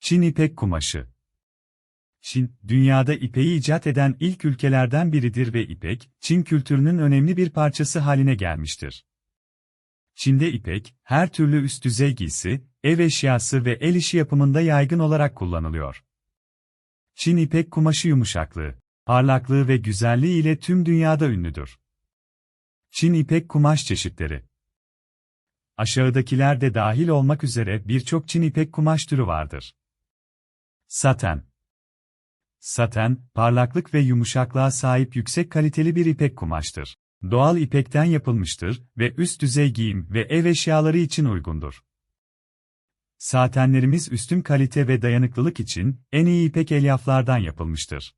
Çin İpek Kumaşı Çin, dünyada ipeği icat eden ilk ülkelerden biridir ve ipek, Çin kültürünün önemli bir parçası haline gelmiştir. Çin'de ipek, her türlü üst düzey giysi, ev eşyası ve el işi yapımında yaygın olarak kullanılıyor. Çin ipek kumaşı yumuşaklığı, parlaklığı ve güzelliği ile tüm dünyada ünlüdür. Çin ipek kumaş çeşitleri Aşağıdakiler de dahil olmak üzere birçok Çin ipek kumaş türü vardır. Saten Saten, parlaklık ve yumuşaklığa sahip yüksek kaliteli bir ipek kumaştır. Doğal ipekten yapılmıştır ve üst düzey giyim ve ev eşyaları için uygundur. Satenlerimiz üstün kalite ve dayanıklılık için en iyi ipek elyaflardan yapılmıştır.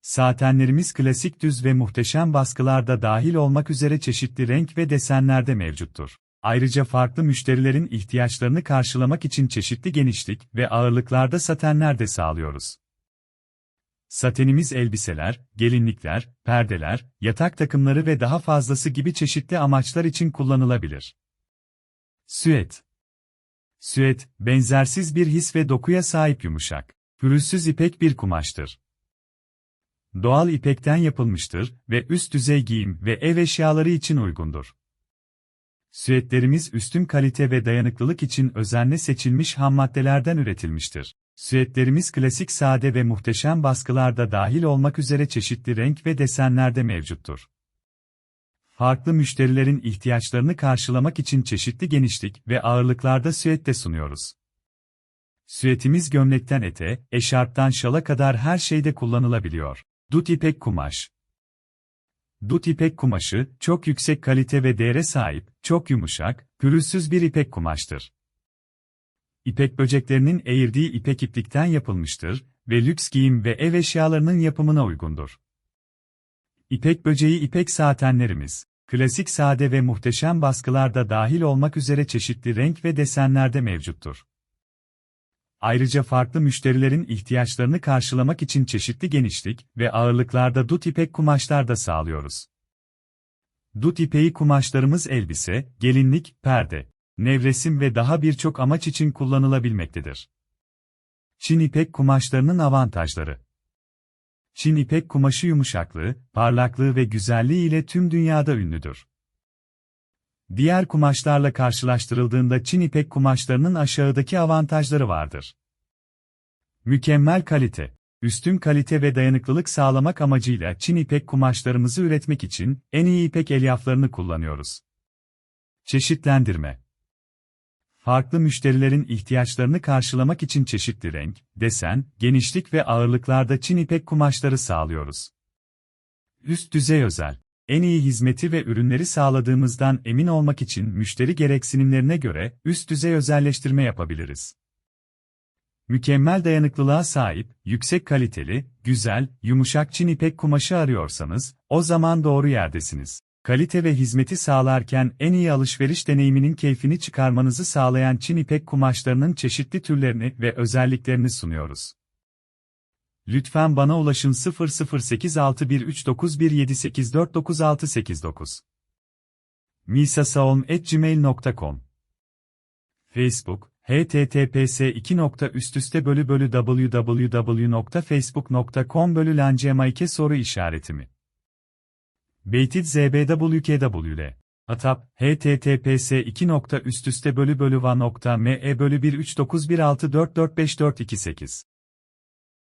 Satenlerimiz klasik düz ve muhteşem baskılarda dahil olmak üzere çeşitli renk ve desenlerde mevcuttur. Ayrıca farklı müşterilerin ihtiyaçlarını karşılamak için çeşitli genişlik ve ağırlıklarda satenler de sağlıyoruz. Satenimiz elbiseler, gelinlikler, perdeler, yatak takımları ve daha fazlası gibi çeşitli amaçlar için kullanılabilir. Süet Süet, benzersiz bir his ve dokuya sahip yumuşak, pürüzsüz ipek bir kumaştır. Doğal ipekten yapılmıştır ve üst düzey giyim ve ev eşyaları için uygundur. Süetlerimiz üstün kalite ve dayanıklılık için özenle seçilmiş ham maddelerden üretilmiştir. Süetlerimiz klasik sade ve muhteşem baskılarda dahil olmak üzere çeşitli renk ve desenlerde mevcuttur. Farklı müşterilerin ihtiyaçlarını karşılamak için çeşitli genişlik ve ağırlıklarda süet de sunuyoruz. Süetimiz gömlekten ete, eşarptan şala kadar her şeyde kullanılabiliyor. Dut ipek kumaş. Dut ipek kumaşı, çok yüksek kalite ve değere sahip, çok yumuşak, pürüzsüz bir ipek kumaştır. İpek böceklerinin eğirdiği ipek iplikten yapılmıştır ve lüks giyim ve ev eşyalarının yapımına uygundur. İpek böceği ipek satenlerimiz, klasik sade ve muhteşem baskılarda dahil olmak üzere çeşitli renk ve desenlerde mevcuttur. Ayrıca farklı müşterilerin ihtiyaçlarını karşılamak için çeşitli genişlik ve ağırlıklarda dut ipek kumaşlar da sağlıyoruz. Dut ipeği kumaşlarımız elbise, gelinlik, perde, nevresim ve daha birçok amaç için kullanılabilmektedir. Çin ipek kumaşlarının avantajları Çin ipek kumaşı yumuşaklığı, parlaklığı ve güzelliği ile tüm dünyada ünlüdür. Diğer kumaşlarla karşılaştırıldığında Çin ipek kumaşlarının aşağıdaki avantajları vardır. Mükemmel kalite. Üstün kalite ve dayanıklılık sağlamak amacıyla Çin ipek kumaşlarımızı üretmek için en iyi ipek elyaflarını kullanıyoruz. Çeşitlendirme Farklı müşterilerin ihtiyaçlarını karşılamak için çeşitli renk, desen, genişlik ve ağırlıklarda Çin ipek kumaşları sağlıyoruz. Üst düzey özel en iyi hizmeti ve ürünleri sağladığımızdan emin olmak için müşteri gereksinimlerine göre üst düzey özelleştirme yapabiliriz. Mükemmel dayanıklılığa sahip, yüksek kaliteli, güzel, yumuşak Çin ipek kumaşı arıyorsanız, o zaman doğru yerdesiniz. Kalite ve hizmeti sağlarken en iyi alışveriş deneyiminin keyfini çıkarmanızı sağlayan Çin ipek kumaşlarının çeşitli türlerini ve özelliklerini sunuyoruz. Lütfen bana ulaşın 0086139178499689. misasaom@gmail.com Facebook https 2. üstüste bölü bölü www.facebook.com bölü lancemaike soru işaretimi. Beytit zbwkwl. Atap, https 2. üstüste bölü bölü va.me bölü 13916445428